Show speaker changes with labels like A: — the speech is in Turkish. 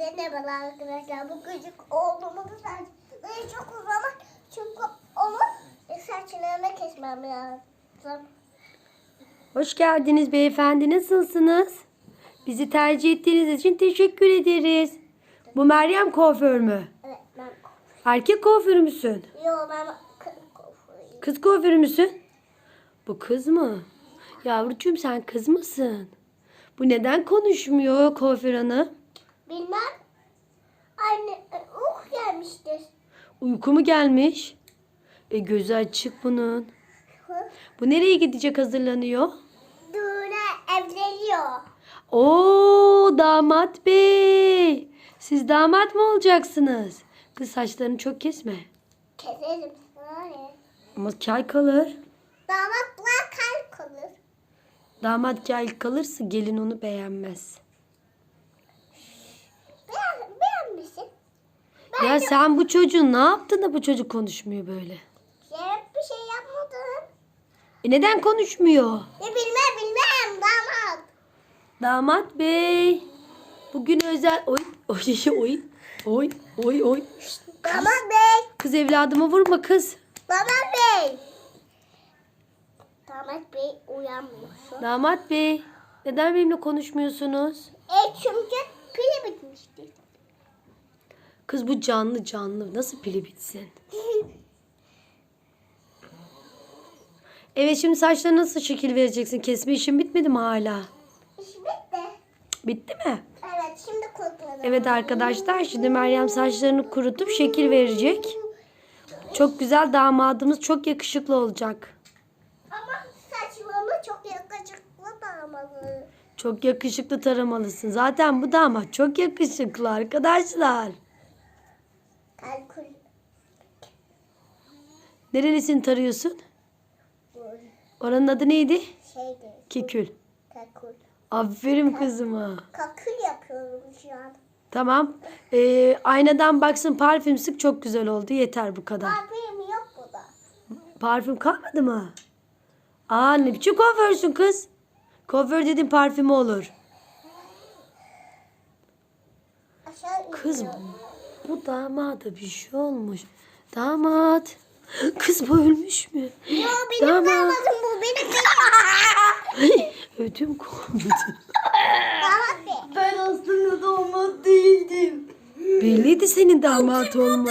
A: Hepinize merhaba arkadaşlar. Bu küçük oğlumun saçları çok uzamak. Çünkü onun saçlarını kesmem lazım.
B: Hoş geldiniz beyefendi. Nasılsınız? Bizi tercih ettiğiniz için teşekkür ederiz. Bu Meryem kuaför mü?
A: Evet ben
B: Erkek kuaförü müsün?
A: Yo ben kız kafayı.
B: Kız kuaförü müsün? Bu kız mı? Yavrucuğum sen kız mısın? Bu neden konuşmuyor kuaför hanım?
A: Bilmem. Anne uh gelmiştir.
B: Uyku mu gelmiş? E gözü açık bunun. Bu nereye gidecek hazırlanıyor?
A: Düğüne evleniyor.
B: Oo damat bey. Siz damat mı olacaksınız? Kız saçlarını çok kesme.
A: Keserim?
B: Ama kel kalır.
A: Damatlar kalp kalır.
B: Damat kel kalırsa gelin onu beğenmez. Ya sen bu çocuğun ne yaptın da bu çocuk konuşmuyor böyle?
A: Hep bir şey yapmadım.
B: E neden konuşmuyor?
A: Ne bilmem bilmem damat.
B: Damat bey. Bugün özel... Oy oy oy oy oy oy.
A: Damat bey.
B: Kız evladımı vurma kız.
A: Damat bey. Damat bey uyanmıyor.
B: Damat bey. Neden benimle konuşmuyorsunuz?
A: E çünkü.
B: Kız bu canlı canlı. Nasıl pili bitsin? Evet şimdi saçlarına nasıl şekil vereceksin? Kesme işin bitmedi mi hala?
A: İş bitti.
B: Bitti mi?
A: Evet şimdi kurtuladım.
B: Evet arkadaşlar şimdi Meryem saçlarını kurutup şekil verecek. Çok güzel damadımız çok yakışıklı olacak.
A: Ama saçmalama çok yakışıklı damalı.
B: Çok yakışıklı taramalısın. Zaten bu damat çok yakışıklı arkadaşlar.
A: Kalkül.
B: Nerelisini tarıyorsun? Oranın adı neydi?
A: Şeydi.
B: Kikül.
A: Kakül.
B: Aferin kızıma.
A: Kakül yapıyorum şu an.
B: Tamam. Ee, aynadan baksın parfüm sık çok güzel oldu. Yeter bu kadar.
A: Parfüm yok burada.
B: Parfüm kalmadı mı? Aa ne biçim kuaförsün kız? Kuaför dedim parfümü olur.
A: Aşağı
B: Kız. Bu damada bir şey olmuş. Damat. Kız bu ölmüş mü?
A: Yo benim
B: Damat.
A: damadım bu benim benim.
B: Ödüm koptu.
A: Damat bey.
B: Ben aslında damat değildim. Belliydi senin damat olma.